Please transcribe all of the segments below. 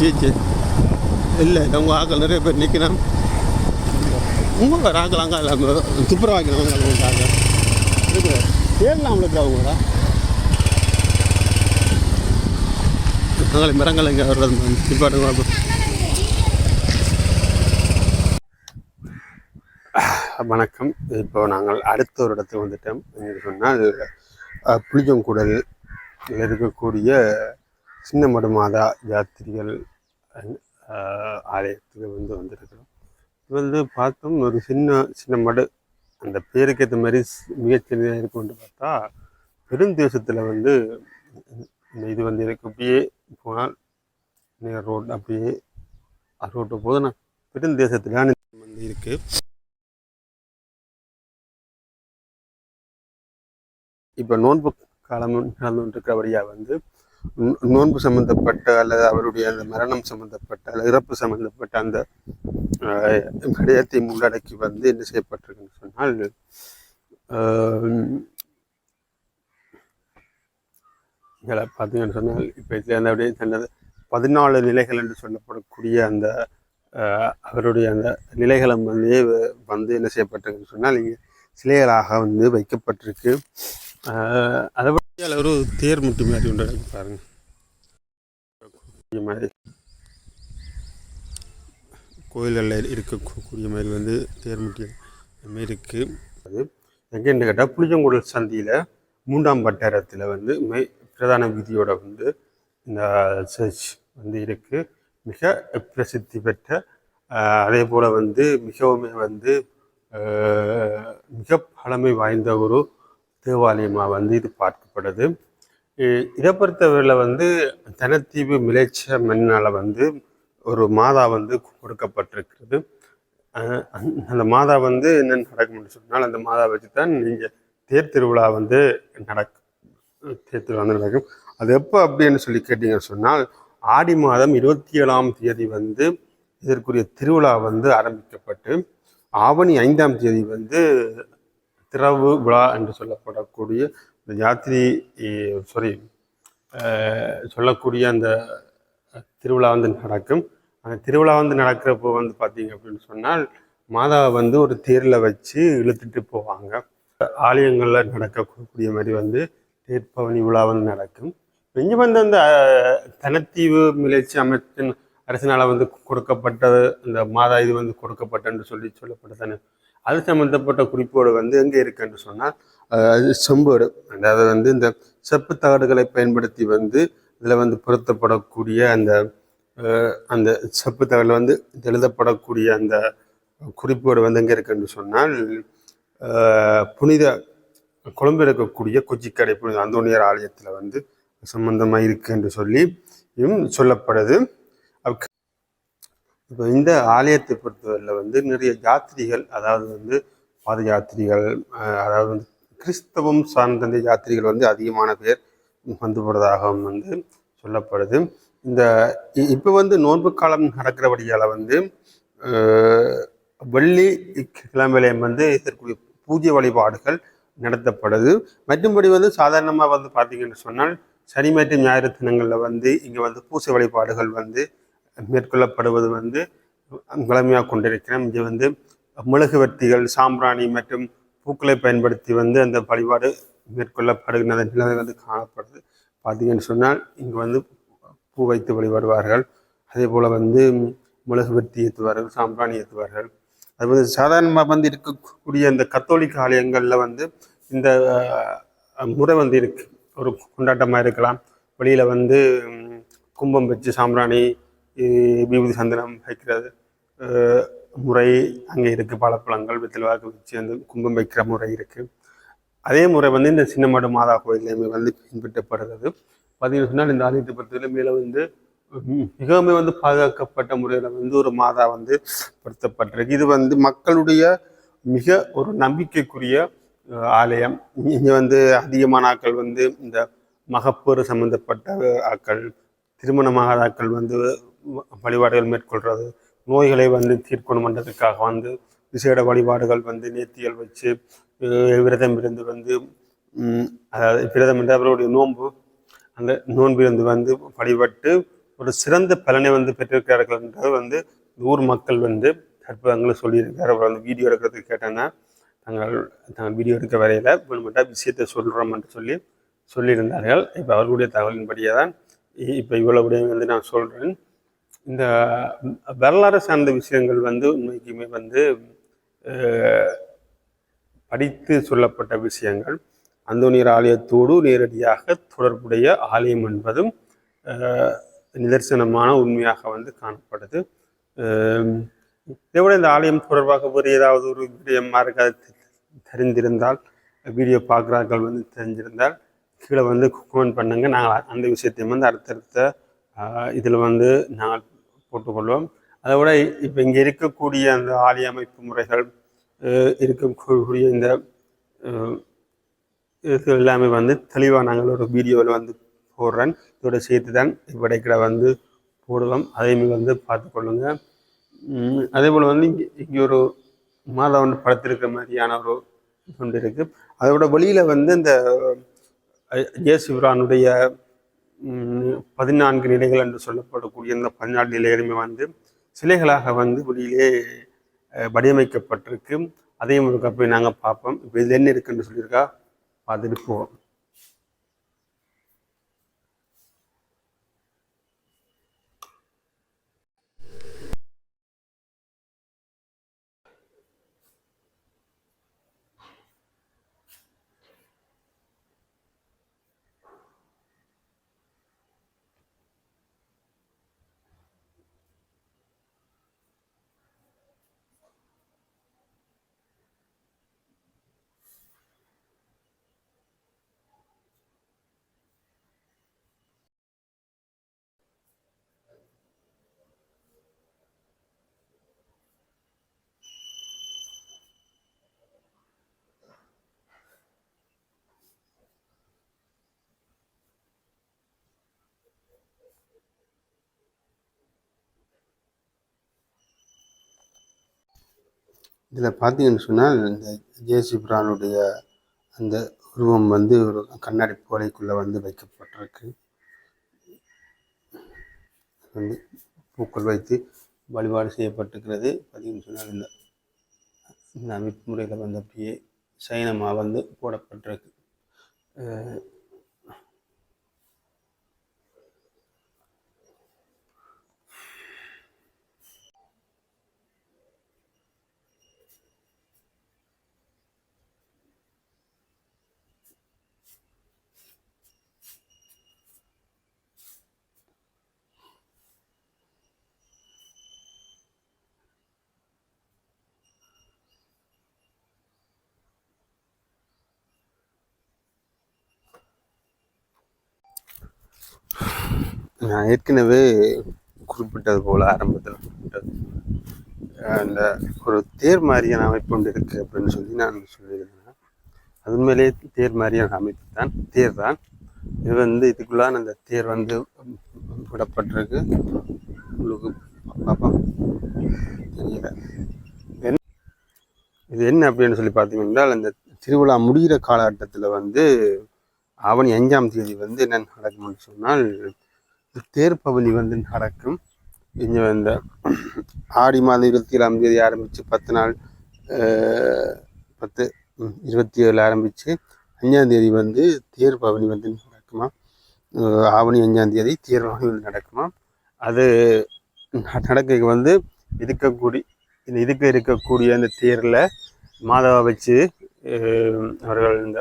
சரி சரி இல்லை உங்கள் ஆக்கள் நிறைய பேர் நிற்கணும் உங்கள் வேறு ஆக்கள் அங்கே இல்லை துப்புரவு வைக்கிறவங்க உங்கள் ஆக்கள் இருக்கு தேடலாம் அவங்களுக்கு அவங்களா நாங்களே மரங்கள் இங்கே வர்றது நிப்பாட்டு வணக்கம். இப்போ நாங்கள் அடுத்த ஒரு இடத்துக்கு வந்துட்டோம். என்று சொன்னால் அஹ், இருக்கக்கூடிய சின்ன மடு மாதா யாத்திரிகள் ஆலயத்துக்கு வந்து வந்திருக்கிறோம். இது வந்து பார்த்தோம் ஒரு சின்ன சின்ன மடு அந்த பேருக்கு ஏற்ற மாதிரி ஸ்- இருக்கும்னு பார்த்தா பெருந்தேசத்தில் வந்து இந்த இது வந்து எனக்கு அப்படியே போனால் நேர் ரோட் அப்படியே ரோட்டு போது நான் பெருந்தேசத்தில் வந்து இருக்குது இப்போ நோன்பு காலம் காலம் இருக்கிற வழியாக வந்து நோன்பு சம்பந்தப்பட்ட அல்லது அவருடைய அந்த மரணம் சம்பந்தப்பட்ட அல்லது இறப்பு சம்பந்தப்பட்ட அந்த ஆஹ், விடயத்தை உள்ளடக்கி வந்து என்ன செய்யப்பட்டிருக்குன்னு சொன்னால் ஆஹ், இதில் பார்த்தீங்கன்னு சொன்னால் இப்போ இதில் அந்த அப்படியே சொன்னது பதினாலு நிலைகள் என்று சொல்லப்படக்கூடிய அந்த அவருடைய அந்த நிலைகளும் வந்து வந்து என்ன செய்யப்பட்டிருக்குன்னு சொன்னால் இங்கே சிலைகளாக வந்து வைக்கப்பட்டிருக்கு. ஆஹ் அதை இந்தியாவில் ஒரு தேர் முட்டி மாதிரி ஒன்று பாருங்கள் கூடிய மாதிரி கோயில்களில் இருக்கக்கூடிய மாதிரி வந்து தேர் முட்டி மாதிரி இருக்குது அது எங்கேன்னு கேட்டால் புளியங்குடல் சந்தியில் மூன்றாம் வட்டாரத்தில் வந்து மே பிரதான வீதியோட வந்து இந்த சர்ச் வந்து இருக்குது மிக பிரசித்தி பெற்ற அதே போல் வந்து மிகவுமே வந்து மிக பழமை வாய்ந்த ஒரு தேவாலயமாக வந்து இது பார்க்கப்படுது. இதை பொறுத்தவரையில் வந்து தனத்தீவு மிளைச்ச மண்ணால் வந்து ஒரு மாதா வந்து கொடுக்கப்பட்டிருக்கிறது. அந்த- மாதா வந்து என்ன நடக்கும்னு சொன்னால் அந்த மாதா வச்சு தான் நீங்கள் தேர் திருவிழா வந்து நடக்கும் தேர் திருவிழா வந்து நடக்கும். அது எப்போ அப்படின்னு சொல்லி கேட்டீங்கன்னு சொன்னால் ஆடி மாதம் இருபத்தி ஏழாம் தேதி வந்து இதற்குரிய திருவிழா வந்து ஆரம்பிக்கப்பட்டு ஆவணி ஐந்தாம் தேதி வந்து திறவு விழா என்று சொல்லப்படக்கூடிய இந்த யாத்திரை சாரி சொல்லக்கூடிய அந்த திருவிழா வந்து நடக்கும். அந்த திருவிழா வந்து நடக்கிறப்போ வந்து பார்த்தீங்க அப்படின்னு சொன்னால் மாதாவை வந்து ஒரு தேரில் வச்சு இழுத்துட்டு போவாங்க. ஆலயங்களில் நடக்கக்கூடிய மாதிரி வந்து தேர்ப்பவனி விழா வந்து நடக்கும். இங்கே வந்து அந்த தனத்தீவு மிளைச்சி அமைச்சின் அரசினால் வந்து கொடுக்கப்பட்ட அந்த மாதா இது வந்து கொடுக்கப்பட்டன்னு சொல்லி சொல்லப்பட்டதானே அது சம்மந்தப்பட்ட குறிப்போடு வந்து எங்கே இருக்குன்னு சொன்னால் செம்போடு. அதாவது வந்து இந்த செப்பு தகடுகளை பயன்படுத்தி வந்து இதில் வந்து பொருத்தப்படக்கூடிய அந்த அந்த செப்பு தகடில் வந்து எழுதப்படக்கூடிய அந்த குறிப்போடு வந்து எங்கே இருக்குன்னு சொன்னால் புனித கொழும்பு இருக்கக்கூடிய கொச்சிக்கடை புனித அந்தோனியார் ஆலயத்தில் வந்து சம்பந்தமாக இருக்கு என்று சொல்லி சொல்லப்படுது. இப்போ இந்த ஆலயத்தை பொறுத்தவரையில் வந்து நிறைய யாத்திரிகள் அதாவது வந்து பாத யாத்திரிகள் அதாவது வந்து கிறிஸ்தவம் சார்ந்த இந்த யாத்திரிகள் வந்து அதிகமான பேர் வந்து போகிறதாகவும் வந்து சொல்லப்படுது. இந்த இப்போ வந்து நோன்பு காலம் நடக்கிறபடியால் வந்து வெள்ளி கிழமையிலையும் வந்து இதற்குரிய பூஜை வழிபாடுகள் நடத்தப்படுது. மற்றும்படி வந்து சாதாரணமாக வந்து பார்த்தீங்கன்னு சொன்னால் சனி மற்றும் ஞாயிறு தினங்களில் வந்து இங்கே வந்து பூசை வழிபாடுகள் வந்து மேற்கொள்ளப்படுவது வந்து வளமையாக கொண்டிருக்கிறோம் இங்கே வந்து மெழுகுவர்த்திகள் சாம்பிராணி மற்றும் பூக்களை பயன்படுத்தி வந்து அந்த வழிபாடு மேற்கொள்ளப்படுகின்ற நிலைமை வந்து காணப்படுது. பார்த்தீங்கன்னு சொன்னால் இங்கே வந்து பூ வைத்து வழிபடுவார்கள். அதே போல் வந்து மெழுகுவர்த்தி ஏற்றுவார்கள் சாம்பிராணி ஏற்றுவார்கள். அது வந்து சாதாரணமாக வந்து இருக்கக்கூடிய இந்த கத்தோலிக்க ஆலயங்களில் வந்து இந்த முறை வந்து இருக்கு. ஒரு கொண்டாட்டமாக இருக்கலாம். வெளியில் வந்து கும்பம் வச்சு சாம்பிராணி விபூதி சந்தனம் வைக்கிறது. முறை அங்கே இருக்குது பழப்பழங்கள் வெத்திலவாக்கு வச்சு அந்த கும்பம் வைக்கிற முறை இருக்குது அதே முறை வந்து இந்த சின்னமடு மாதா கோயிலையுமே வந்து பின்பற்றப்படுகிறது. பார்த்தீங்கன்னு சொன்னால் இந்த ஆலயத்தை பொறுத்தவரை மேலே வந்து மிகவும் வந்து பாதுகாக்கப்பட்ட முறையில் வந்து ஒரு மாதா வந்து பொருத்தப்பட்டிருக்கு. இது வந்து மக்களுடைய மிக ஒரு நம்பிக்கைக்குரிய ஆலயம். இங்கே வந்து அதிகமான ஆட்கள் வந்து இந்த மகப்பேறு சம்பந்தப்பட்ட ஆட்கள் திருமணமாகாத ஆக்கள் வந்து வழிபாடுகள் மேற்கொள்கிறது நோய்களை வந்து தீர்க்கணும் பண்ணுறதுக்காக வந்து விசேட வழிபாடுகள் வந்து நேர்த்திகள் வச்சு விரதம் இருந்து வந்து அதாவது விரதம் என்று அவருடைய நோன்பு அந்த நோன்பிலிருந்து வந்து வழிபட்டு ஒரு சிறந்த பலனை வந்து பெற்றிருக்கிறார்கள் என்றது வந்து ஊர் மக்கள் வந்து கற்பகங்களை சொல்லியிருக்காரு அவர் வந்து வீடியோ எடுக்கிறதுக்கு கேட்டேன்னா தங்கள் நாங்கள் வீடியோ எடுக்க வரையில் வேணுமெண்டா விஷயத்தை சொல்கிறோம் என்று சொல்லி சொல்லியிருந்தார்கள். இப்போ அவர்களுடைய தகவலின்படியே தான் இப்போ இவ்வளோ வந்து நான் சொல்கிறேன் இந்த வரலாறு சார்ந்த விஷயங்கள் வந்து உண்மைக்குமே வந்து படித்து சொல்லப்பட்ட விஷயங்கள். அந்தோனியர் ஆலயத்தோடு நேரடியாக தொடர்புடைய ஆலயம் என்பதும் நிதர்சனமான உண்மையாக வந்து காணப்படுது இதை விட இந்த ஆலயம் தொடர்பாக வேறு ஏதாவது ஒரு விடயம் யாருக்காவது தெரிந்திருந்தால் வீடியோ பார்க்குறார்கள் வந்து தெரிஞ்சிருந்தால் கீழே வந்து கமெண்ட் பண்ணுங்கள் நாங்கள் அந்த விஷயத்தையும் வந்து அடுத்தடுத்த இதில் வந்து நாங்கள் போட்டுக்கொள்வோம். அதை விட இப்போ இங்கே இருக்கக்கூடிய அந்த ஆலய அமைப்பு முறைகள் இருக்கக்கூடிய இந்த இது எல்லாமே வந்து தெளிவாக நாங்கள் ஒரு வீடியோவில் வந்து போடுறேன். இதோட சேர்த்து தான் இவ்விடைக்கிட வந்து போடுவோம் அதையுமே வந்து பார்த்துக்கொள்ளுங்க அதே போல் வந்து இங்கே இங்கே ஒரு மாதவன் படத்திருக்கிற மாதிரியான ஒரு ஒன்று இருக்குது அதோட வெளியில் வந்து இந்த ஜேசுபிரானுடைய பதினான்கு நிலைகள் என்று சொல்லப்படக்கூடிய இந்த பதினாலு நிலைகளுமே வந்து சிலைகளாக வந்து வெளியிலே வடிவமைக்கப்பட்டிருக்கு. அதையும் ஒரு போய் நாங்கள் பார்ப்போம். இப்போ இதில் என்ன இருக்குன்னு சொல்லியிருக்கா? பார்த்துட்டு போவோம். இதில் பார்த்தீங்கன்னு சொன்னால் இந்த ஜேசி பிரானுடைய அந்த உருவம் வந்து ஒரு கண்ணாடி போலைக்குள்ளே வந்து வைக்கப்பட்டிருக்கு. வந்து பூக்கள் வைத்து வழிபாடு செய்யப்பட்டிருக்கிறது. பார்த்தீங்கன்னு சொன்னால் இந்த இந்த அமைப்பு முறையில் வந்து அப்படியே சைனமாக வந்து போடப்பட்டிருக்கு. நான் ஏற்கனவே குறிப்பிட்டது போல் ஆரம்பத்தில் குறிப்பிட்டது அந்த ஒரு தேர் மாதிரியான அமைப்பு ஒன்று இருக்குது அப்படின்னு சொல்லி நான் சொல்லியிருந்தேன். அது உண்மையிலேயே தேர் மாதிரியான அமைப்பு தான். தேர் தான். இது வந்து இதுக்குள்ளான அந்த தேர் வந்து விடப்பட்டிருக்கு. உங்களுக்கு பார்ப்போம். தெரியல. இது என்ன அப்படின்னு சொல்லி பார்த்தீங்கன்னா அந்த திருவிழா முடிகிற காலகட்டத்தில் வந்து ஆவணி அஞ்சாம் தேதி வந்து என்ன நடக்கும்னு சொன்னால் தேர் பவனி வந்து நடக்கும் இங்கே இந்த ஆடி மாதம் இருபத்தி ஏழாம் தேதி ஆரம்பித்து பத்து நாள் பத்து இருபத்தி ஏழு ஆரம்பித்து அஞ்சாந்தேதி வந்து தேர் பவனி வந்து நடக்குமா ஆவணி அஞ்சாந்தேதி தேர் பவனி வந்து நடக்குமா அது நடக்க வந்து இருக்கக்கூடிய இந்த இதுக்கு இருக்கக்கூடிய அந்த தேரில் மாதவா வச்சு அவர்கள் இந்த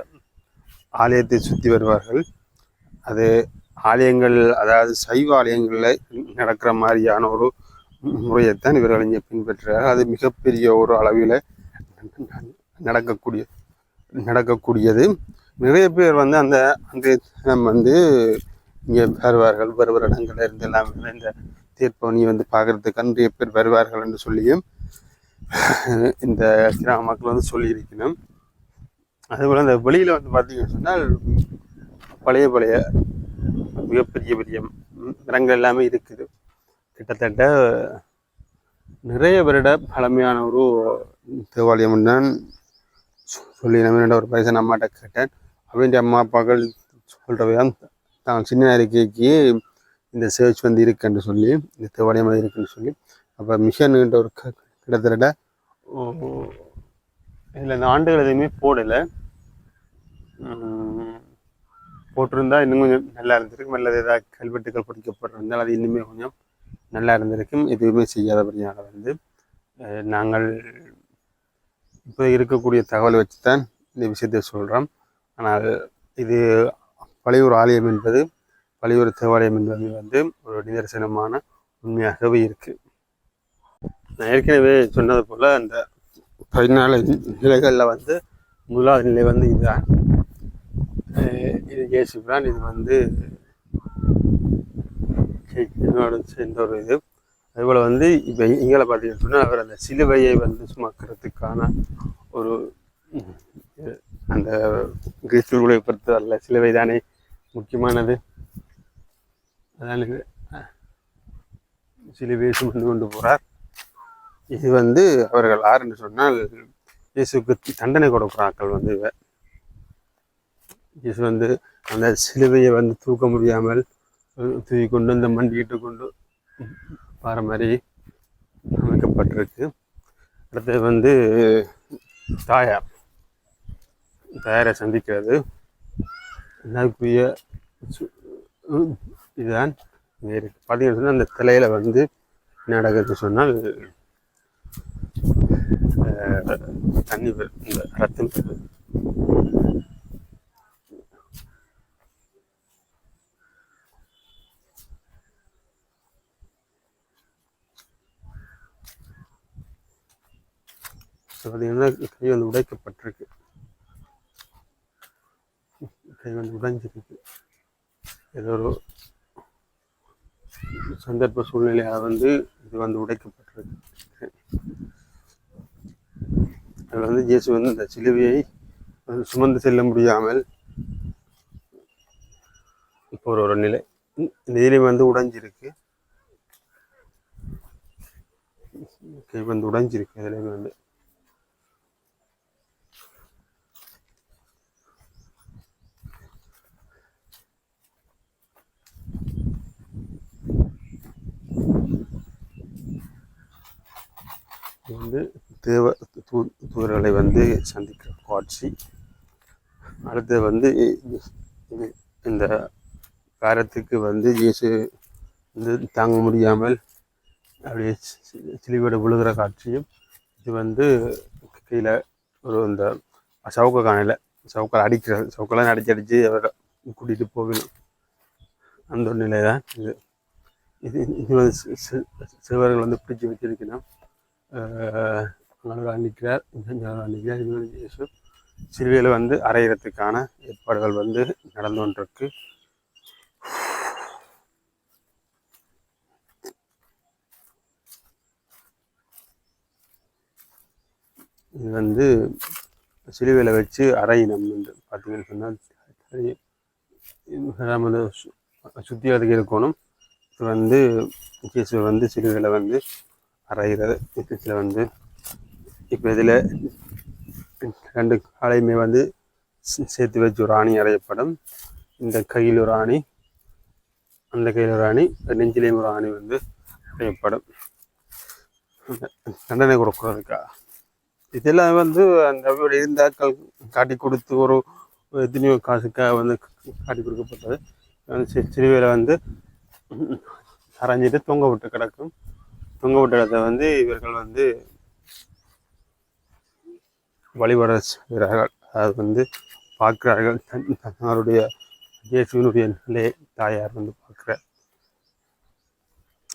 ஆலயத்தை சுற்றி வருவார்கள். அது ஆலயங்கள் அதாவது சைவ ஆலயங்களில் நடக்கிற மாதிரியான ஒரு முறையைத்தான் இவர்கள் இங்கே பின்பற்றுறார்கள் அது மிகப்பெரிய ஒரு அளவில் நடக்கக்கூடிய நடக்கக்கூடியது. நிறைய பேர் வந்து அந்த அந்த வந்து இங்கே வருவார்கள். வருவர் இடங்கள்ல இருந்து எல்லாம் இந்த தீர்ப்பவனியை வந்து பார்க்குறதுக்கு நிறைய பேர் வருவார்கள் என்று சொல்லியும் இந்த கிராம மக்கள் வந்து சொல்லியிருக்கணும். அதுபோல் அந்த வெளியில் வந்து பார்த்தீங்கன்னு சொன்னால் பழைய பழைய மிகப்பெரிய பெரிய மரங்கள் எல்லாமே இருக்குது. கிட்டத்தட்ட நிறைய வருட பழமையான ஒரு தேவாலயம் தான் சொல்லி நம்ம ஒரு வயசான அம்மாட்ட கேட்டேன். அப்படின்ற அம்மா அப்பாக்கள் சொல்கிறவையான் தான் சின்ன அறிக்கைக்கு இந்த சேர்ச் வந்து இருக்குன்னு சொல்லி இந்த தேவாலயம் வந்து இருக்குன்னு சொல்லி அப்போ மிஷன்கிட்ட ஒரு க- கிட்டத்தட்ட இதில் இந்த ஆண்டுகள் எதுவுமே போடலை. போட்டிருந்தா இன்னும் கொஞ்சம் நல்லா இருந்திருக்கும். அல்லது ஏதாவது கல்வெட்டுகள் பொறிக்கப்பட்டிருந்தால் அது இன்னுமே கொஞ்சம் நல்லா இருந்திருக்கும். எதுவுமே செய்யாதபடியாக வந்து நாங்கள் இப்போ இருக்கக்கூடிய தகவலை வச்சு தான் இந்த விஷயத்தை சொல்கிறோம் ஆனால் இது பழையூர் ஆலயம் என்பது பழையூர் தேவாலயம் என்பது வந்து ஒரு நிதர்சனமான உண்மையாகவே இருக்குது நான் ஏற்கனவே சொன்னது போல் அந்த பதினாலு நிலைகளில் வந்து முதலாவது நிலை வந்து இதுதான். இது ஜேசி இயேசுபிரான் இது வந்து என்னோட சேர்ந்த ஒரு இது. அதுபோல் வந்து இப்போ இங்கே பார்த்தீங்கன்னு சொன்னால் அவர் அந்த சிலுவையை வந்து சுமக்கிறதுக்கான ஒரு அந்த கிறிஸ்துவர்களை அல்ல சிலுவை தானே முக்கியமானது. அதான் சிலுவையை சுமந்து கொண்டு போகிறார் இது வந்து அவர்கள் யாருன்னு சொன்னால் இயேசுக்கு தண்டனை கொடுக்குறாக்கள் வந்து இயேசு வந்து அந்த சிலுவையை வந்து தூக்க முடியாமல் தூக்கி கொண்டு அந்த மண்டிக்கிட்டு கொண்டு பாற மாதிரி அமைக்கப்பட்டிருக்கு. அடுத்தது வந்து தாயார் தாயாரை சந்திக்கிறது. அதுக்குரிய சு- இதுதான். இங்கே இருக்கு பார்த்தீங்கன்னு சொன்னால் அந்த தலையில் வந்து நடக்குது சொன்னால் தண்ணி இந்த ரத்தம் பார்த்தீங்கன்னா கை வந்து உடைக்கப்பட்டிருக்கு. கை வந்து உடைஞ்சிருக்கு. ஏதோ ஒரு சந்தர்ப்ப சூழ்நிலையாக வந்து இது வந்து உடைக்கப்பட்டிருக்கு. அதில் வந்து இயேசு வந்து இந்த சிலுவையை சுமந்து செல்ல முடியாமல் இப்போ ஒரு ஒரு நிலை. இந்த வந்து உடைஞ்சிருக்கு. கை வந்து உடைஞ்சிருக்கு. இதுலையும் வந்து வந்து தேவ தூ தூதர்களை வந்து சந்திக்கிற காட்சி. அடுத்து வந்து இந்த காரத்துக்கு வந்து இயேசு வந்து தாங்க முடியாமல் அப்படியே சி- விழுகிற காட்சியும் இது வந்து கீழே ஒரு இந்த சவுக்க காணையில் சவுக்கால் அடிக்கிற சவுக்கெல்லாம் அடிச்சு அடித்து அவரை கூட்டிகிட்டு போகணும். அந்த ஒரு நிலை தான் இது. இது இது வந்து சிறுவர்கள் வந்து பிடிச்சி வச்சிருக்கணும். அங்கே நிற்கிறார் நிற்கிறார் வந்து இயேசு. சிலுவையில் வந்து அரையிறதுக்கான ஏற்பாடுகள் வந்து நடந்து கொண்டிருக்கு. இது வந்து சிலுவையில் வச்சு அரையினம் வந்து பார்த்தீங்கன்னு சொன்னால் நம்ம வந்து சு- இருக்கணும் இது வந்து இயேசு வந்து சிலுவையில் வந்து அரைகிறது இதில் வந்து இப்போ இதில் ரெண்டு காலையுமே வந்து சேர்த்து வச்சு ஒரு ஆணி அறையப்படும் இந்த கையில் ஒரு ஆணி அந்த கையில் ஒரு ஆணி நெஞ்சிலையும் ஒரு ஆணி வந்து அறையப்படும் தண்டனை கொடுக்குறதுக்கா இதெல்லாம் வந்து அந்த அவரோட இருந்தாக்கள் காட்டி கொடுத்து ஒரு எத்தனையோ காசுக்காக வந்து காட்டி கொடுக்கப்பட்டது. வந்து வந்து அரைஞ்சிட்டு தொங்க விட்டு கிடக்கும். தொங்க விட்ட இடத்த வந்து இவர்கள் வந்து வழிபட செய்கிறார்கள். அது வந்து பார்க்கிறார்கள். தன்- தன்னுடைய இயேசுவினுடைய நிலை தாயார் வந்து பார்க்குற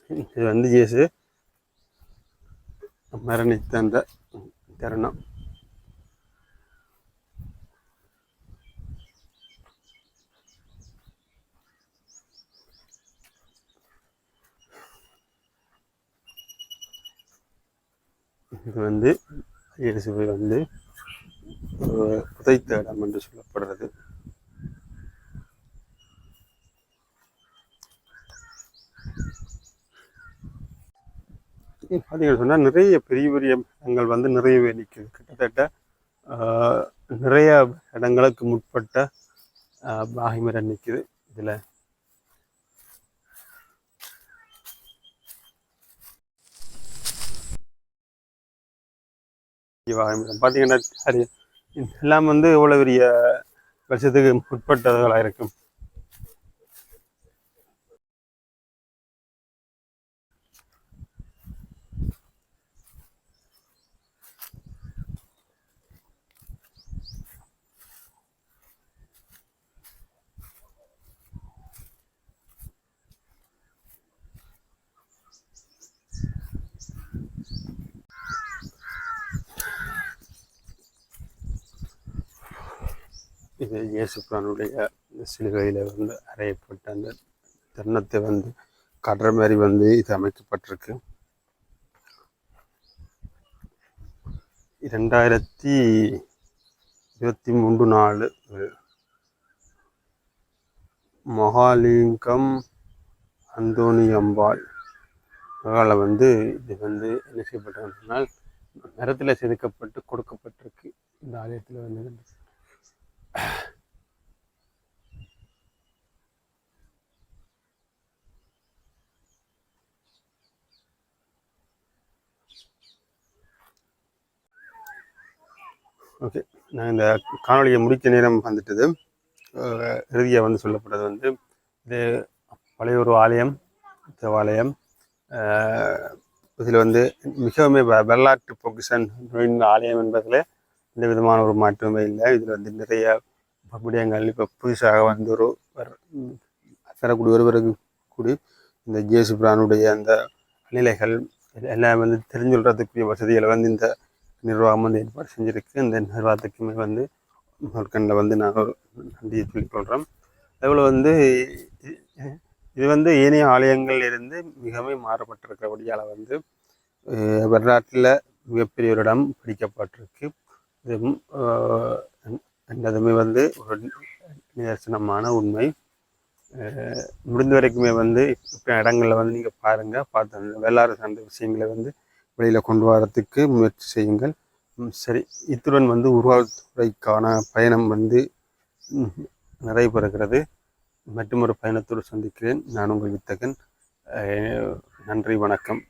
இது வந்து இயேசு மரணித்த அந்த தருணம். இது வந்து இயேசுவை வந்து புதைத்த இடம் என்று சொல்லப்படுறது. பார்த்தீங்கன்னு சொன்னால் நிறைய பெரிய பெரிய இடங்கள் வந்து நிறையவே நிற்குது கிட்டத்தட்ட நிறைய இடங்களுக்கு முற்பட்ட பாகிமரம் நிற்குது இதில் பார்த்தீங்கன்னா சரி எல்லாம் வந்து இவ்வளோ பெரிய வருஷத்துக்கு முற்பட்டவர்களாக இருக்கும் இது இயேசுப்பிரானுடைய சிலுவையில் வந்து அறையப்பட்ட அந்த தருணத்தை வந்து கடற மாதிரி வந்து இது அமைக்கப்பட்டிருக்கு. இரண்டாயிரத்தி இருபத்தி மூன்று நாலு மகாலிங்கம் அந்தோணி அம்பாள் வந்து இது வந்து என்ன செய்யப்பட்டதுன்னா மரத்தில் செதுக்கப்பட்டு கொடுக்கப்பட்டிருக்கு. இந்த ஆலயத்தில் வந்து ஓகே நான் இந்த காணொலியை முடிக்க நேரம் வந்துட்டது. இறுதியாக வந்து சொல்லப்பட்டது வந்து இது பழைய ஒரு ஆலயம் தேவாலயம் இதில் வந்து மிகவும் வரலாற்று பொக்கிஷன் ஆலயம் என்பதில் எந்த விதமான ஒரு மாற்றமே இல்லை. இதில் வந்து நிறைய விடயங்கள் இப்போ புதுசாக வந்து ஒரு வர- தரக்கூடிய ஒருவருக்கு கூடி இந்த ஜேசு பிரானுடைய அந்த நிலைகள் எல்லாம் வந்து தெரிஞ்சுள்றதுக்குரிய வசதிகளை வந்து இந்த நிர்வாகம் வந்து ஏற்பாடு செஞ்சுருக்கு. இந்த நிர்வாகத்துக்குமே வந்து முதற்கண்ணில் வந்து நான் ஒரு நன்றியை சொல்லிக்கொள்கிறேன் அதேபோல் வந்து இது வந்து ஏனைய ஆலயங்கள் இருந்து மிகவும் மாறுபட்டிருக்கிறபடியால் வந்து வரலாற்றில் மிகப்பெரிய ஒரு இடம் பிடிக்கப்பட்டிருக்கு. இது என்றதுமே வந்து ஒரு நிதர்சனமான உண்மை. முடிந்த வரைக்குமே வந்து இப்போ இடங்களில் வந்து நீங்கள் பாருங்கள் பார்த்து அந்த வரலாறு சார்ந்த விஷயங்களை வந்து வெளியில் கொண்டு வரத்துக்கு முயற்சி செய்யுங்கள். சரி. இத்துடன் வந்து உருவாக்குறைக்கான பயணம் வந்து ம், நிறைவு மற்றும் ஒரு பயணத்தோடு சந்திக்கிறேன். நான் உங்கள் வித்தகன். நன்றி வணக்கம்.